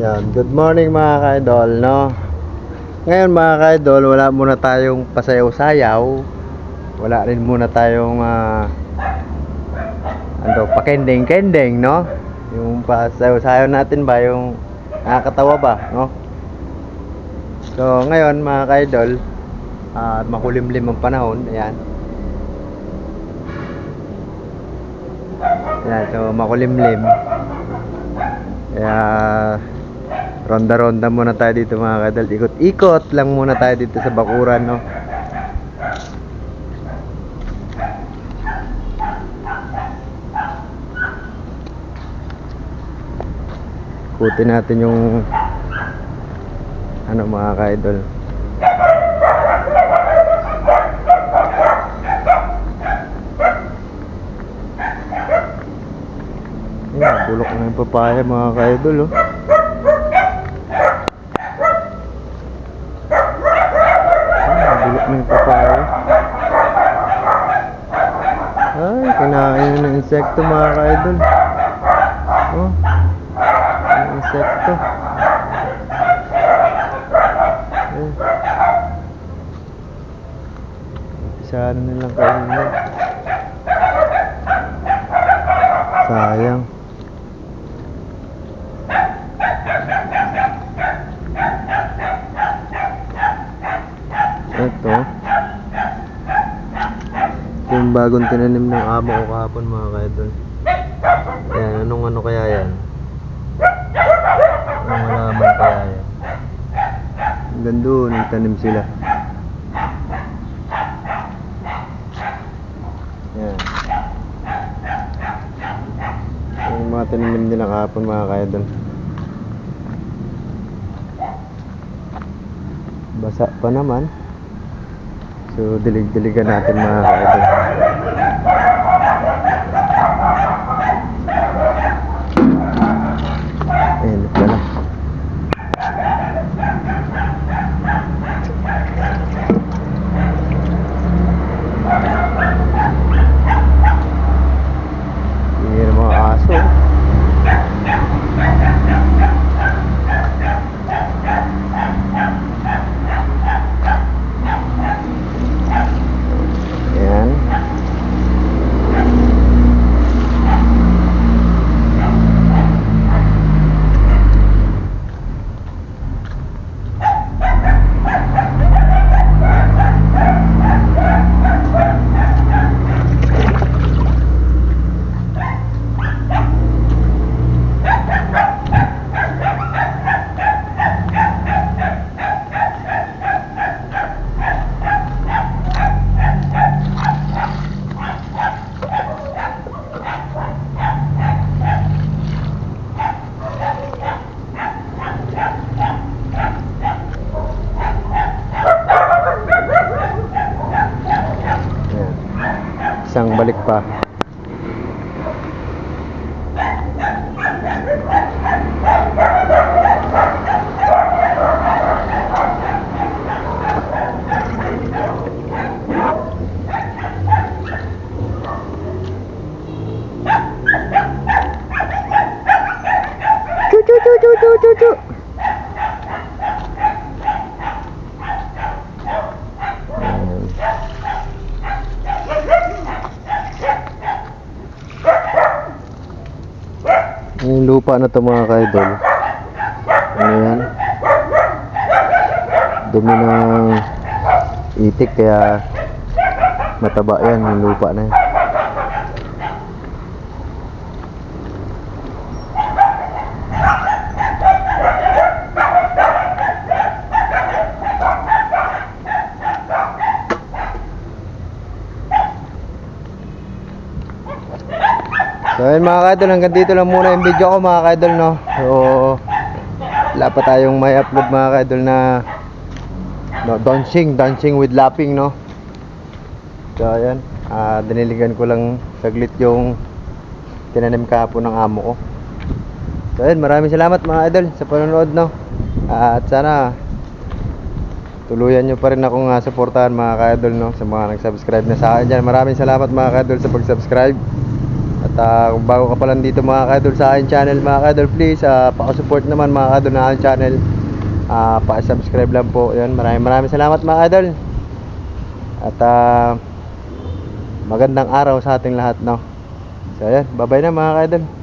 Yan, good morning mga ka-idol, no? Ngayon mga ka-idol, wala muna tayong pasayaw-sayaw. Wala rin muna tayong ah, ano, pakending-kending, no? Yung pasayaw-sayaw natin ba, yung nakakatawa ba, no? So, ngayon mga ka-idol, ah, makulimlim ang panahon, ayan. Ayan, so makulimlim. Kaya ronda-ronda muna tayo dito mga kadal. Ikot-ikot lang muna tayo dito sa bakuran, no. Ikutin natin yung ano mga ka-idol. Ayan, bulok na yung papaya mga ka-idol, oh. Ayan, bulok na yung papaya. Ay, kinain na ng insekto mga ka-idol. Oh, yung insekto. Ayan. Umpisahan na nilang kainin. Sayang. Ito. Yung bagong tinanim ng amo ko kahapon mga kaidol. Ayan, anong ano kaya yan? Anong halaman kaya yan? Hanggang doon, tanim sila. Ayan. Yung mga tinanim nila kahapon mga kaidol. Basa pa naman. So, dilig-diligan natin mga kaidol. Balik pa. Chu chu chu chu chu chu chu. Ayan. Yung lupa na to mga kaidol. Ano yan? Dumi ng itik kaya mataba yan yung lupa na yan. So ayun mga kaidol, hanggang dito lang muna yung video ko mga kaidol no. So wala pa tayong may upload mga kaidol na no, dancing, dancing with lapping no. So ayan, ah diniligan ko lang saglit yung tinanim kahapon ng amo ko. So ayun, maraming salamat mga idol sa panonood no. at sana tuluyan nyo pa rin akong uh, suportahan mga ka-idol no sa mga nag-subscribe na sa akin dyan. Maraming salamat mga ka-idol sa pag-subscribe. At kung bago ka pa lang dito mga kaidol sa aking channel mga kaidol, please ah, pakisupport naman mga kaidol na aking channel. Ah, paki-subscribe lang po. Yun, maraming maraming salamat mga kaidol. At ah, magandang araw sa ating lahat, no. So, ayan, bye-bye na mga kaidol.